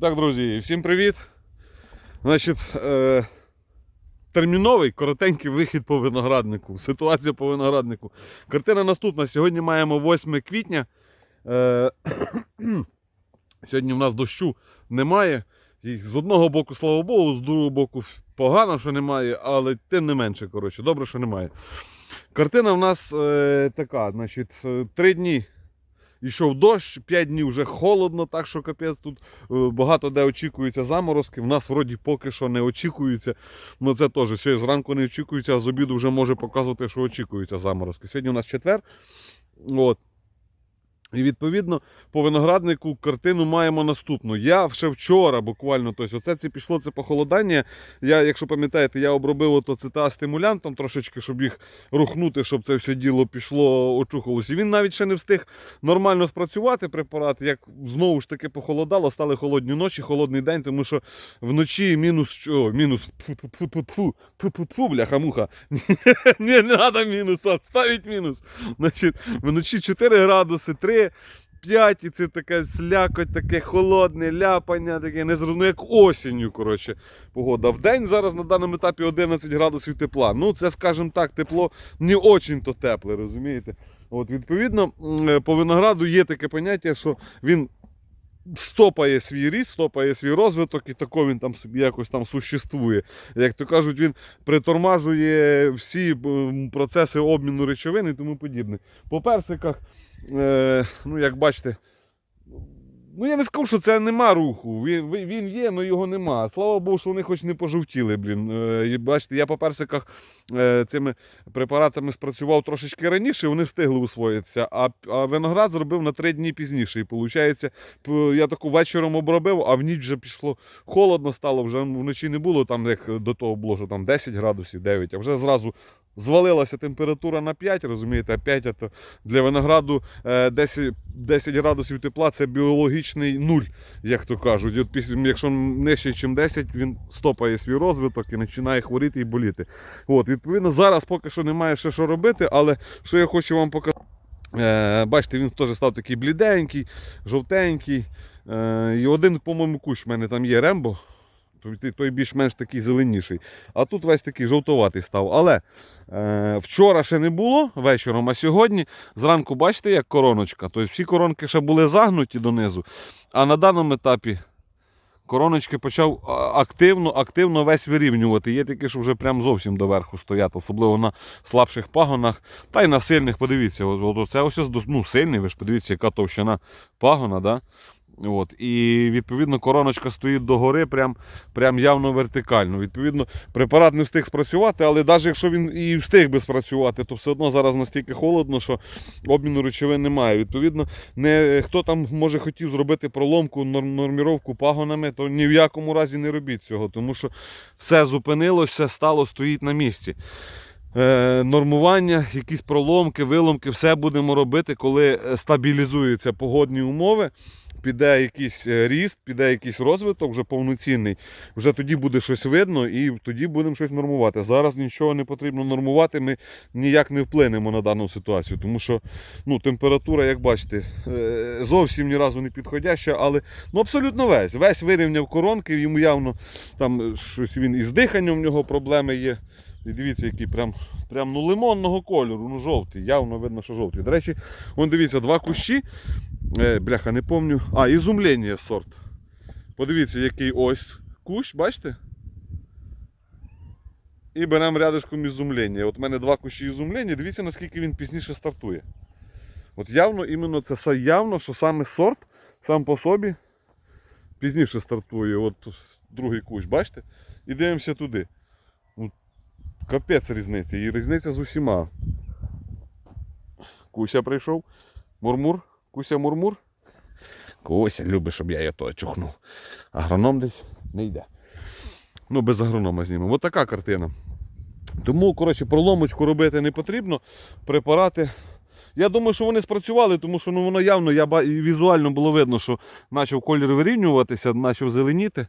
Так, друзі, всім привіт. Значить, е, терміновий коротенький вихід по винограднику. Ситуація по винограднику. Картина наступна. Сьогодні маємо 8 квітня. Е, сьогодні в нас дощу немає. І з одного боку, слава Богу, з другого боку, погано, що немає, але тим не менше, коротше, добре, що немає. Картина в нас е, така, значить, е, три дні йшов дощ, 5 днів вже холодно, так що капець тут е, багато де очікуються заморозки. В нас вроді поки що не очікуються. Ну це теж сьогодні зранку не очікується, а з обіду вже може показувати, що очікуються заморозки. Сьогодні у нас четвер. От. І відповідно по винограднику картину маємо наступну. Я ще вчора буквально, тобто оце це пішло це похолодання. Я, якщо пам'ятаєте, я обробив ото цита стимулянтом трошечки, щоб їх рухнути, щоб це все діло пішло, очухалося. І він навіть ще не встиг нормально спрацювати препарат, як знову ж таки похолодало, стали холодні ночі, холодний день, тому що вночі мінус що? Мінус пу бляха-муха. Не треба мінуса, ставить мінус. Значить, вночі 4 градуси, 3, 5, і це таке слякоть, таке холодне, ляпання, таке незрозуміло, як осінню, коротше, погода. В день зараз на даному етапі 11 градусів тепла. Ну, це, скажімо так, тепло не очень то тепле, розумієте? От, відповідно, по винограду є таке поняття, що він стопає свій ріст, стопає свій розвиток, і тако він там собі якось там существує. Як то кажуть, він притормажує всі процеси обміну речовин і тому подібне. По персиках, е, ну як бачите, ну я не скажу, що це нема руху. Він, він- є, але його нема. Слава Богу, що вони хоч не пожовтіли. Блін. Е, бачите, я по персиках е, цими препаратами спрацював трошечки раніше, вони встигли усвоїтися, а, а виноград зробив на три дні пізніше. І виходить, я таку вечором обробив, а в ніч вже пішло холодно стало, вже вночі не було там, як до того було, що там 10 градусів, 9, а вже зразу звалилася температура на 5, розумієте, а 5 це для винограду е, 10, 10 градусів тепла це біологічний нуль, як то кажуть. От після, якщо нижче, ніж 10, він стопає свій розвиток і починає хворіти і боліти. От, відповідно, зараз поки що немає ще що робити, але що я хочу вам показати. Е, бачите, він теж став такий бліденький, жовтенький. Е, і один, по-моєму, кущ в мене там є Рембо. Той- Той більш-менш такий зеленіший. А тут весь такий жовтоватий став. Але е, вчора ще не було вечором, а сьогодні зранку бачите, як короночка. Тобто всі коронки ще були загнуті донизу. А на даному етапі короночки почав активно, активно весь вирівнювати. Є такі, що вже прям зовсім доверху стоять, особливо на слабших пагонах, та й на сильних. Подивіться, от, от це ось ну, сильний, ви ж подивіться, яка товщина пагона. Да? От, і відповідно короночка стоїть догори, прям, прям явно вертикально. Відповідно, препарат не встиг спрацювати, але навіть якщо він і встиг би спрацювати, то все одно зараз настільки холодно, що обміну речовин немає. Відповідно, не хто там може хотів зробити проломку, норм- норміровку пагонами, то ні в якому разі не робіть цього, тому що все зупинилось, все стало, стоїть на місці. Е, нормування, якісь проломки, виломки, все будемо робити, коли стабілізуються погодні умови. Піде якийсь е, ріст, піде якийсь розвиток вже повноцінний. Вже тоді буде щось видно і тоді будемо щось нормувати. Зараз нічого не потрібно нормувати, ми ніяк не вплинемо на дану ситуацію, тому що ну, температура, як бачите, е, зовсім ні разу не підходяща, але ну, абсолютно весь. Весь вирівняв коронки, йому явно там щось він із диханням в нього проблеми є. І дивіться, який прям, прям ну, лимонного кольору, ну жовтий, явно видно, що жовтий. До речі, вон дивіться, два кущі. Е, бляха, не пам'ятаю. А, ізумлення сорт. Подивіться, який ось кущ, бачите? І беремо рядишком ізумлення. От у мене два кущі ізумлення, дивіться, наскільки він пізніше стартує. От явно, іменно це явно, що саме сорт сам по собі пізніше стартує. От другий кущ, бачите? І дивимося туди. Капець різниця. І різниця з усіма. Куся прийшов. Мурмур. Куся мурмур. Куся любить, щоб я її то чухнув. Агроном десь не йде. Ну, без агронома знімемо. Ось така картина. Тому, коротше, проломочку робити не потрібно. Препарати. Я думаю, що вони спрацювали, тому що ну, воно явно я, візуально було видно, що почав колір вирівнюватися, почав зеленіти.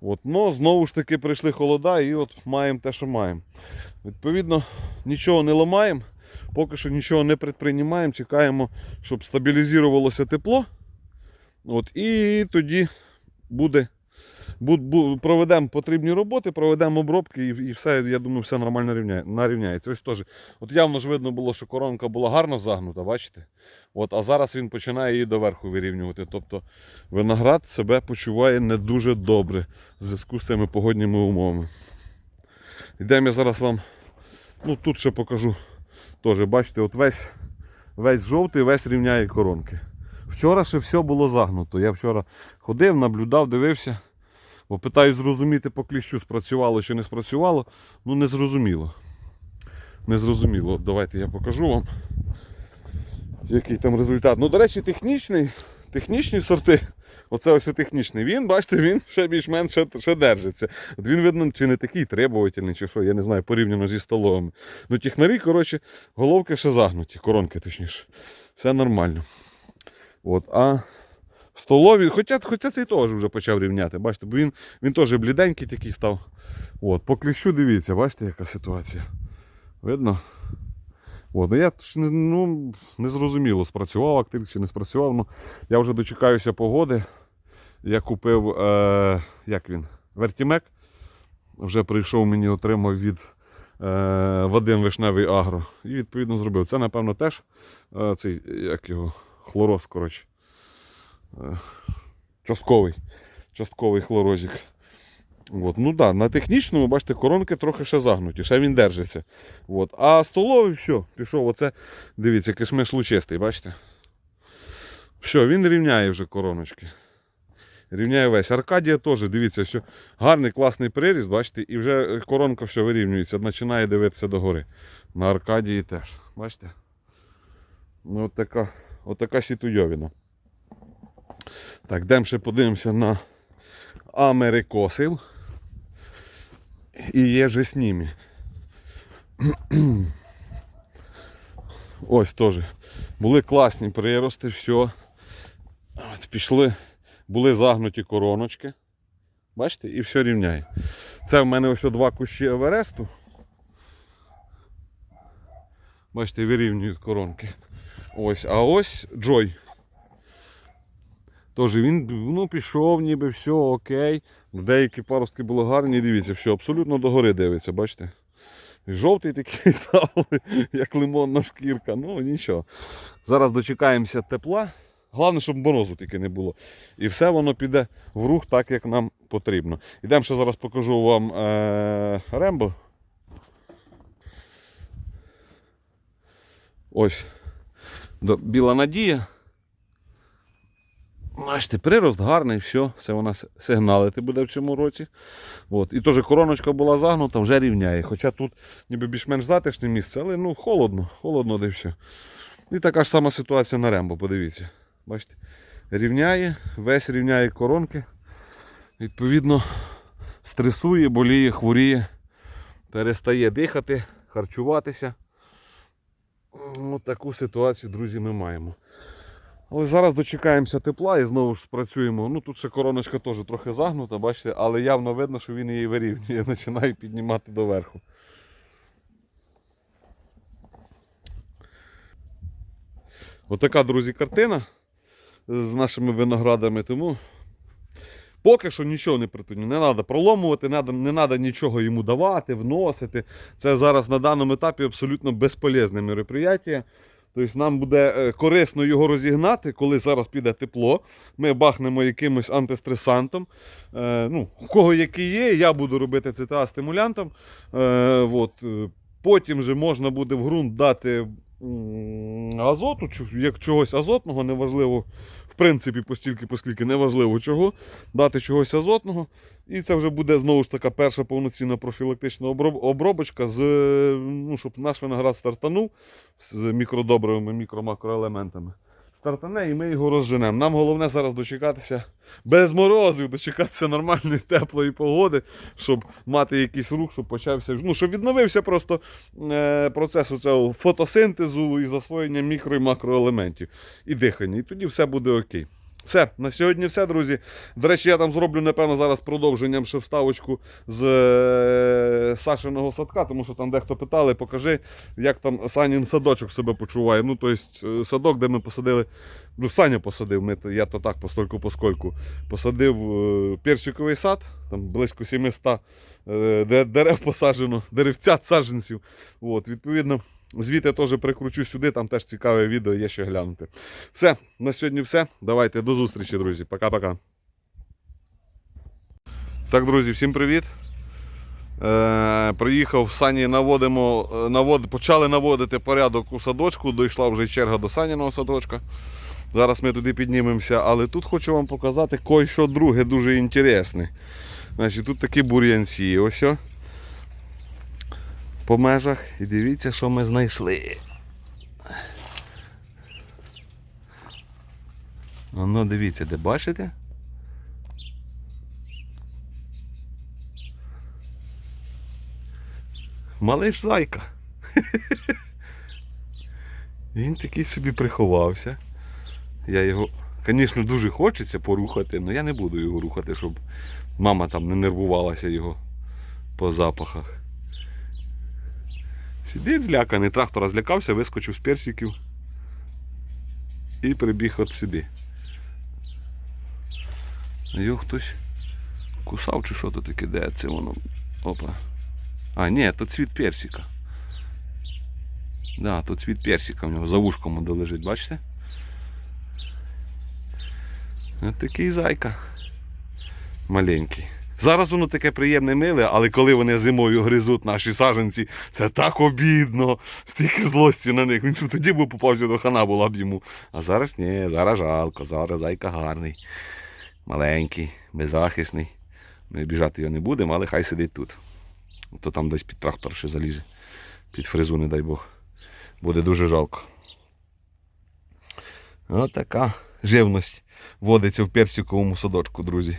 От, но знову ж таки прийшли холода і от маємо те, що маємо. Відповідно, нічого не ламаємо, поки що нічого не предприймаємо, чекаємо, щоб стабілізувалося тепло. От, і тоді буде. Проведемо потрібні роботи, проведемо обробки і, і все, я думаю, все нормально рівняє, нарівняється. Ось теж. От явно ж видно було, що коронка була гарно загнута, бачите? От, а зараз він починає її доверху вирівнювати. Тобто виноград себе почуває не дуже добре в зв'язку з цими погодніми умовами. Йдемо я зараз вам. Ну тут ще покажу. Теж, бачите, от весь, весь жовтий, весь рівняє коронки. Вчора ще все було загнуто. Я вчора ходив, наблюдав, дивився. Бо питаю зрозуміти по кліщу, спрацювало чи не спрацювало. Ну не зрозуміло. Не зрозуміло. Давайте я покажу вам, який там результат. Ну, до речі, технічний, технічні сорти. Оце ось технічний. Він, бачите, він ще більш-менш ще, ще держиться. От він, видно, чи не такий требовательний, чи що, я не знаю, порівняно зі столовими. Ну, технарі, коротше, головки ще загнуті, коронки точніше. Все нормально. От, а столові, хоча, хоча цей теж вже почав рівняти, бачите, бо він, він теж бліденький такий став. От, по кліщу дивіться, бачите, яка ситуація. Видно? От, ну я ну, не зрозуміло, спрацював актив чи не спрацював. Ну, я вже дочекаюся погоди. Я купив, е, як він, Вертімек. Вже прийшов мені, отримав від е, Вадим Вишневий Агро. І відповідно зробив. Це, напевно, теж е, цей, як його, хлороз, коротше. Е, частковий. Частковий хлорозик. От. Ну да, на технічному, бачите, коронки трохи ще загнуті, ще він держиться. От. А столовий, все, пішов. Оце, дивіться, кишмиш лучистий, бачите? Все, він рівняє вже короночки. Рівняє весь. Аркадія теж, дивіться, все. Гарний класний приріст, бачите, і вже коронка все вирівнюється, починає дивитися догори. На Аркадії теж. Бачите? Ну, от така, от така сітуйовіна. Так, йдемо ще подивимося на америкосів. І є же з ними. Ось теж. Були класні прирости, все. От, пішли, були загнуті короночки. Бачите, і все рівняє. Це в мене ось два кущі Евересту. Бачите, вирівнюють коронки. Ось, а ось Джой. Тож він ну, пішов, ніби все окей. Деякі паростки були гарні, дивіться, все, абсолютно догори дивиться, бачите? Жовтий такий став, як лимонна шкірка. Ну нічого. Зараз дочекаємося тепла. Головне, щоб морозу тільки не було. І все воно піде в рух так, як нам потрібно. Ідемо ще зараз покажу вам е- Рембо. Ось. Біла надія. Бачите, прирост гарний, все, все вона с- сигналити буде в цьому році. От. І теж короночка була загнута, вже рівняє. Хоча тут ніби більш-менш затишне місце, але ну холодно, холодно де все. І така ж сама ситуація на Рембо, подивіться. Бачите? Рівняє, весь рівняє коронки. Відповідно, стресує, боліє, хворіє, перестає дихати, харчуватися. Ось таку ситуацію, друзі, ми маємо. Але зараз дочекаємося тепла і знову ж спрацюємо. Ну тут ще короночка теж трохи загнута, бачите, але явно видно, що він її вирівнює, починає піднімати доверху. Отака, друзі, картина з нашими виноградами. Тому поки що нічого не притиню. Не треба проломувати, не треба, нічого йому давати, вносити. Це зараз на даному етапі абсолютно безполезне мероприятие. Тобто нам буде е, корисно його розігнати, коли зараз піде тепло. Ми бахнемо якимось антистресантом. Е, ну, у кого який є, я буду робити ЦТА стимулянтом. Е, от, потім же можна буде в ґрунт дати азоту, як чогось азотного, неважливо, в принципі, постільки, поскільки неважливо чого, дати чогось азотного. І це вже буде знову ж така перша повноцінна профілактична обробочка, з, ну, щоб наш виноград стартанув з мікродобривими, мікро-макроелементами. Стартане і ми його розженемо. Нам головне зараз дочекатися без морозів, дочекатися нормальної теплої погоди, щоб мати якийсь рух, щоб почався, ну, щоб відновився просто е, процес цього фотосинтезу і засвоєння мікро і макроелементів і дихання. І тоді все буде окей. Все, на сьогодні все, друзі. До речі, я там зроблю, напевно, зараз продовженням ще вставочку з е, Сашиного садка, тому що там дехто питали, покажи, як там Санін садочок себе почуває. Ну, тобто, садок, де ми посадили. Ну, Саня посадив, ми, я то так, постольку поскольку. Посадив е, персиковий сад, там близько 700 е, дерев посаджено, деревцят саджанців. От, відповідно, звідти теж прикручу сюди, там теж цікаве відео є ще глянути. Все, на сьогодні все. Давайте до зустрічі, друзі. Пока-пока. Так, друзі, всім привіт. Е, приїхав Сані, наводимо, е, навод, почали наводити порядок у садочку. Дійшла вже черга до Саніного садочка. Зараз ми туди піднімемося, але тут хочу вам показати кое-що друге дуже інтересне. Значить, тут такі бур'янці. Ось. о. По межах. І дивіться, що ми знайшли. Воно дивіться, де бачите? Малиш зайка. Він такий собі приховався. Я його, звісно, дуже хочеться порухати, але я не буду його рухати, щоб мама там не нервувалася його по запахах. Сидить зляканий, трактор злякався, вискочив з персиків і прибіг от сюди. Його хтось кусав чи що то таке, де це воно. Опа. А, ні, то цвіт персика. Да, то цвіт персика в нього за вушком лежить, бачите? Ось такий зайка. Маленький. Зараз воно таке приємне миле, але коли вони зимою гризуть наші саженці, це так обідно. Стільки злості на них. Він що тоді був попався до хана була б йому. А зараз ні, зараз жалко, зараз зайка гарний, маленький, беззахисний. Ми біжати його не будемо, але хай сидить тут. То там десь під трактор ще залізе. Під фрезу, не дай Бог. Буде дуже жалко. Ось така живність водиться в персиковому садочку, друзі.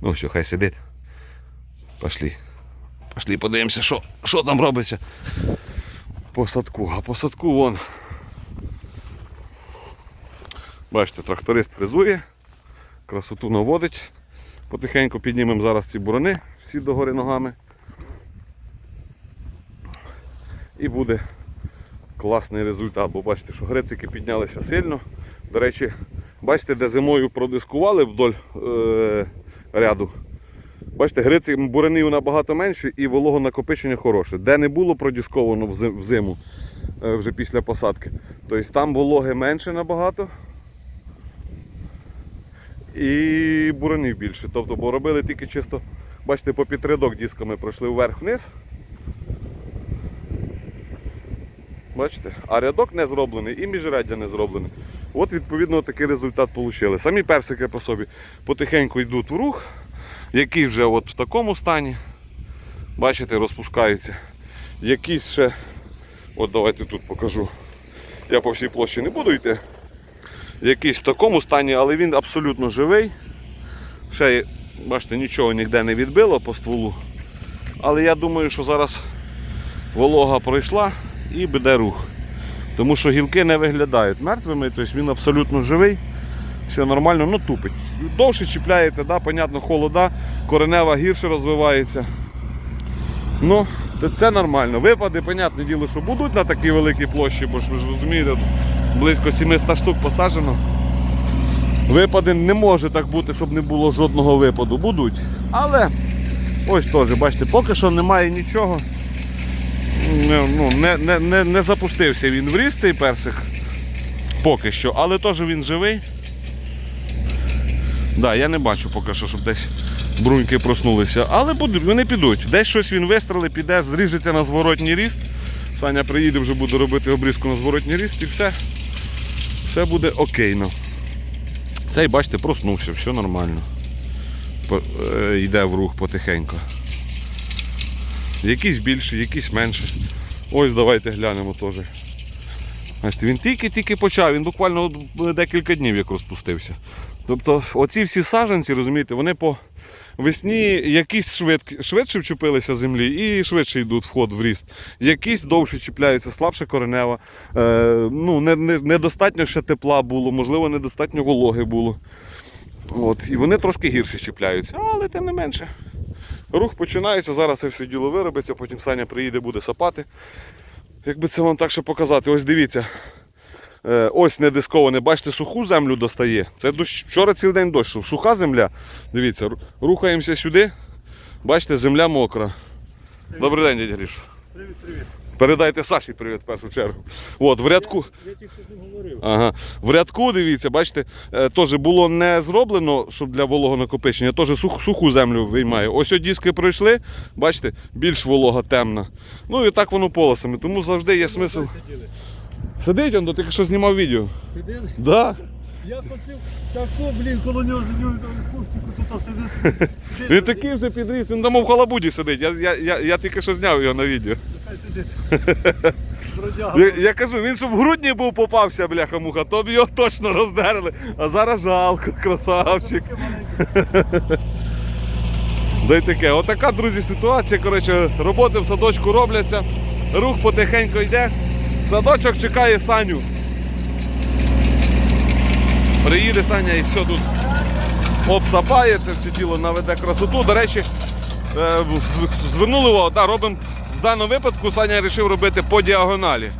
Ну все, хай сидить. Пошли. Пошли, подивимося, що, що там робиться. По садку. А по садку вон. Бачите, тракторист фрезує, красоту наводить. Потихеньку піднімемо зараз ці бурони всі догори ногами. І буде класний результат. Бо бачите, що грецики піднялися сильно. До речі, бачите, де зимою продискували вдоль е- ряду. Бачите, гриці бурянів набагато менше і вологонакопичення хороше. Де не було продісковано взи- взиму е, вже після посадки. Тобто там вологи менше набагато. І буранів більше. Тобто, бо робили тільки чисто, бачите, по підрядок дисками пройшли вверх-вниз. Бачите? А рядок не зроблений і міжряддя не зроблене. От відповідно такий результат отримали. Самі персики по собі потихеньку йдуть в рух, які вже от в такому стані. Бачите, розпускаються. Якісь ще, от давайте тут покажу. Я по всій площі не буду йти. Якийсь в такому стані, але він абсолютно живий. Ще, бачите, нічого ніде не відбило по стволу. Але я думаю, що зараз волога пройшла і буде рух. Тому що гілки не виглядають мертвими, тобто він абсолютно живий, все нормально, ну тупить. Довше чіпляється, да, понятно, холода, коренева гірше розвивається. Ну, це- нормально. Випади, понятне діло, що будуть на такій великій площі, бо ж ви ж розумієте, близько 700 штук посаджено. Випади не може так бути, щоб не було жодного випаду. Будуть. Але ось теж, бачите, поки що немає нічого. Ну, не, не, не, не запустився він в ріст цей персик. Поки що, але теж він живий. Да, я не бачу поки що, щоб десь бруньки проснулися. Але вони підуть. Десь щось він вистрелить, піде, зріжеться на зворотній ріст. Саня приїде, вже буде робити обрізку на зворотній ріст і все. Все буде окейно. Цей, бачите, проснувся, все нормально. Е, йде в рух потихеньку. Якісь більше, якісь менше. Ось давайте глянемо теж. Він тільки-тільки почав, він буквально декілька днів як розпустився. Тобто оці всі саджанці, розумієте, вони по Весні якісь швидкі, швидше вчепилися землі і швидше йдуть вход в ріст. Якісь довше чіпляються, слабше коренева. Е, ну, не, не, недостатньо ще тепла було, можливо, недостатньо вологи було. От, і вони трошки гірше чіпляються, але тим не менше. Рух починається, зараз це все діло виробиться, потім Саня приїде, буде сапати. Якби це вам так ще показати, ось дивіться. Е, ось не дисковане, бачите, суху землю достає. Це дощ, вчора цілий день дощ. Суха земля. Дивіться, рухаємося сюди. Бачите, земля мокра. Добрий день, дядя Гріш. Привіт, привіт. Передайте Саші привіт в першу чергу. От, в рядку. Я тільки що з говорив. Ага. В рядку, дивіться, бачите, е, теж було не зроблено, щоб для вологого накопичення, теж сух, суху землю виймає. Ось диски пройшли, бачите, більш волога темна. Ну і так воно полосами. Тому завжди є смисл. Сидить то тільки що знімав відео. Сиділи? Да. Я хотів, тако, блін, коло нього кустику тут сидить. Він такий вже підріс, він там в халабуді сидить. Я, я, я, я тільки що зняв його на відео. Сидить. Бродяга. Я, я кажу, він що в грудні був попався, бляха-муха, то б його точно роздерли. А зараз жалко, красавчик. Да таке. Отака, друзі, ситуація. Коротше, роботи в садочку робляться, рух потихеньку йде. Садочок чекає Саню. Приїде Саня і все тут обсапає, це все діло наведе красоту. До речі, е, звернули увагу, да, робимо в даному випадку Саня вирішив робити по діагоналі.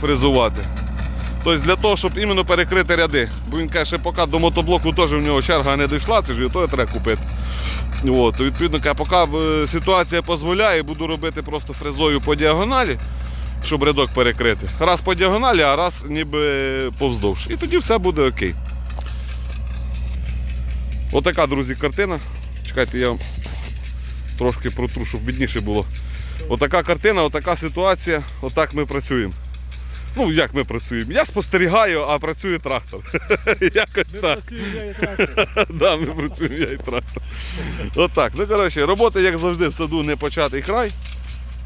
Фрезувати. Тобто для того, щоб іменно перекрити ряди. Бо він каже, поки до мотоблоку теж в нього черга не дійшла, це ж то треба купити. От, відповідно, каже, поки е, ситуація дозволяє, буду робити просто фрезою по діагоналі, щоб рядок перекрити. Раз по діагоналі, а раз ніби повздовж. І тоді все буде окей. Отака, друзі, картина. Чекайте, я вам трошки протру, щоб видніше було. Отака картина, отака ситуація, отак ми працюємо. Ну, як ми працюємо? Я спостерігаю, а працює трактор. Якось так. я і трактор. Да, ми працюємо, я і трактор. Отак. Ну, коротше, робота, як завжди, в саду не початий край.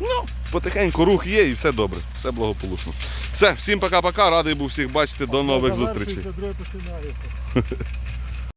Ну, потихеньку рух є і все добре, все благополучно. Все, всім пока-пока, радий був всіх бачити, до нових зустрічей. завершується, Друге.